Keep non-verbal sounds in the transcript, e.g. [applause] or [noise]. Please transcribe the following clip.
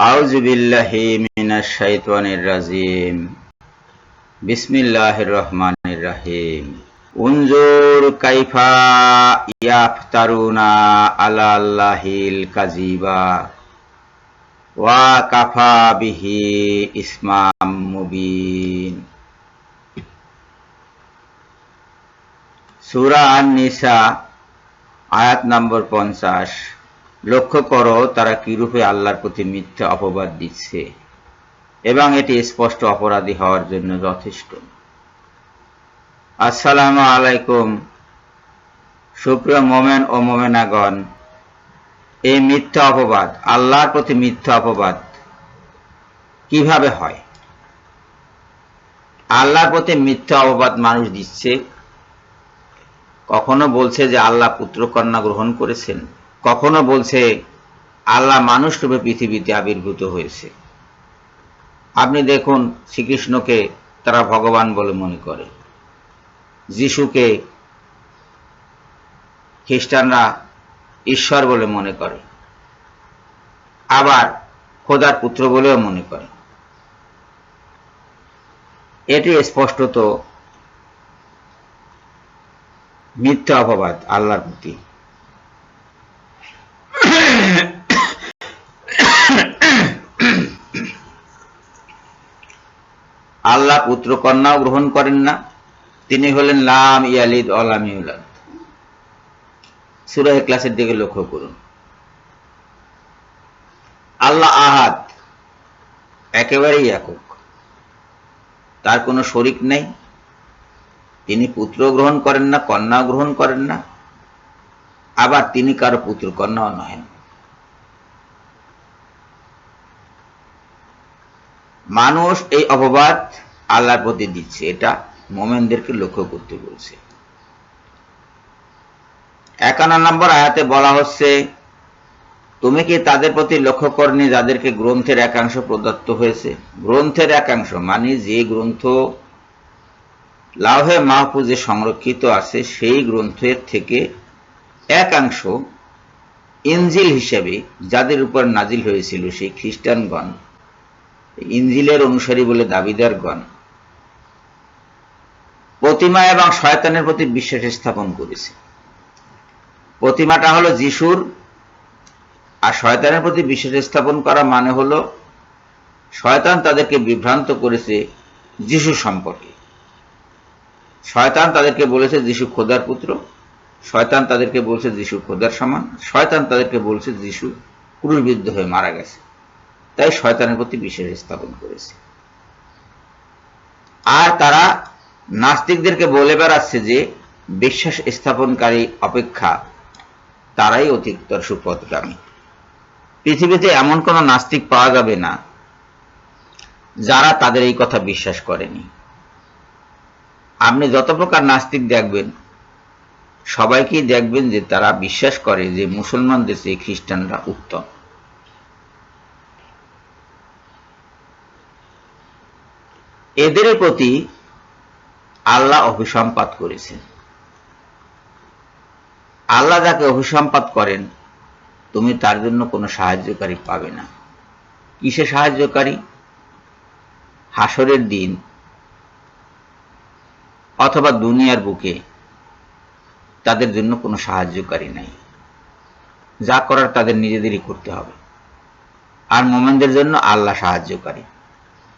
আউজ বিল্লাহি মিনাশ শাইতানির রাজিম। বিসমিল্লাহির রহমানির রাহিম। উনজুর কাইফা ইয়াফতারুনা আলা আল্লাহিল কাযিবা। ওয়া কাফা বিহি ইসমাম মুবিন। সূরা আন-নিসা, আয়াত নম্বর 50 লক্ষ্য করো, তারা কিরূপে আল্লাহর প্রতি মিথ্যা অপবাদ দিচ্ছে, এবং এটি স্পষ্ট অপরাধী হওয়ার জন্য যথেষ্ট। আসসালামু আলাইকুম। সুপ্রিয় মোমেন ও মোমেনাগণ, এই মিথ্যা অপবাদ, আল্লাহর প্রতি মিথ্যা অপবাদ কীভাবে হয়? আল্লাহর প্রতি মিথ্যা অপবাদ মানুষ দিচ্ছে, কখনো বলছে যে আল্লাহ পুত্র কন্যা গ্রহণ করেছেন। কখনো বলছে, আল্লাহ মানুষ রূপে পৃথিবীতে আবির্ভূত হয়েছে। আপনি দেখুন, শ্রীকৃষ্ণকে তারা ভগবান বলে মনে করে। যিশুকে খ্রিস্টানরা ঈশ্বর বলে মনে করে। আবার খোদার পুত্র বলেও মনে করে। এটি স্পষ্টত মিথ্যা অপবাদ, আল্লাহর প্রতি। [coughs] আল্লাহ পুত্র কন্যাও গ্রহণ করেন না। তিনি হলেন লাম ইয়ালিদ অলাম ইউলাদ। সুরাহ ক্লাসের দিকে লক্ষ্য করুন। আল্লাহ আহাদ একেবারেই একক। তার কোনো শরিক নেই। তিনি পুত্র গ্রহণ করেন না, কন্যা গ্রহণ করেন না। আবার তিনি কারও পুত্র কন্যাও নহেন। মানুষ এই অপবাদ আল্লাহর প্রতি দিচ্ছে, এটা মোমেনদেরকে লক্ষ্য করতে বলছে। একান্ন নম্বর আয়াতে বলা হচ্ছে, তুমি কি তাদের প্রতি লক্ষ্য করনি যাদেরকে গ্রন্থের একাংশ প্রদত্ত হয়েছে? গ্রন্থের একাংশ মানে যে গ্রন্থ লাভে মাহফুজে সংরক্ষিত আছে, সেই গ্রন্থের থেকে একাংশ ইঞ্জিল হিসেবে যাদের উপর নাজিল হয়েছিল সেই খ্রিস্টানগণ ইনজিলের অনুসারী বলে দাবিদারগণ প্রতিমা এবং শয়তানের প্রতি বিশ্বাস স্থাপন করেছে। প্রতিমাটা হলো যিশুর, আর শয়তানের প্রতি বিশ্বাস স্থাপন করা মানে হলো শয়তান তাদেরকে বিভ্রান্ত করেছে যিশু সম্পর্কে। শয়তান তাদেরকে বলেছে যিশু খোদার পুত্র, শয়তান তাদেরকে বলছে যিশু খোদার সমান, শয়তান তাদেরকে বলছে যিশু ক্রুশবিদ্ধ হয়ে মারা গেছে। তাই শয়তানের প্রতি বিশ্বাস স্থাপন করেছে। আর তারা নাস্তিকদেরকে বলে বেড়াচ্ছে যে, বিশ্বাস স্থাপনকারী অপেক্ষা তারাই অধিকতর সুপথগামী। পৃথিবীতে এমন কোন নাস্তিক পাওয়া যাবে না যারা তাদের এই কথা বিশ্বাস করেনি। আপনি যত প্রকার নাস্তিক দেখবেন, সবাইকেই দেখবেন যে তারা বিশ্বাস করে যে মুসলমানদের চেয়ে খ্রিস্টানরা উত্তম। এদের প্রতি আল্লাহ অভিসম্পাত করেছেন। আল্লাহ যাকে অভিসম্পাত করেন, তুমি তার জন্য কোনো সাহায্যকারী পাবে না। কিসে সাহায্যকারী? হাসরের দিন অথবা দুনিয়ার বুকে তাদের জন্য কোনো সাহায্যকারী নাই। যা করার তাদের নিজেদেরই করতে হবে। আর মোমেনদের জন্য আল্লাহ সাহায্যকারী।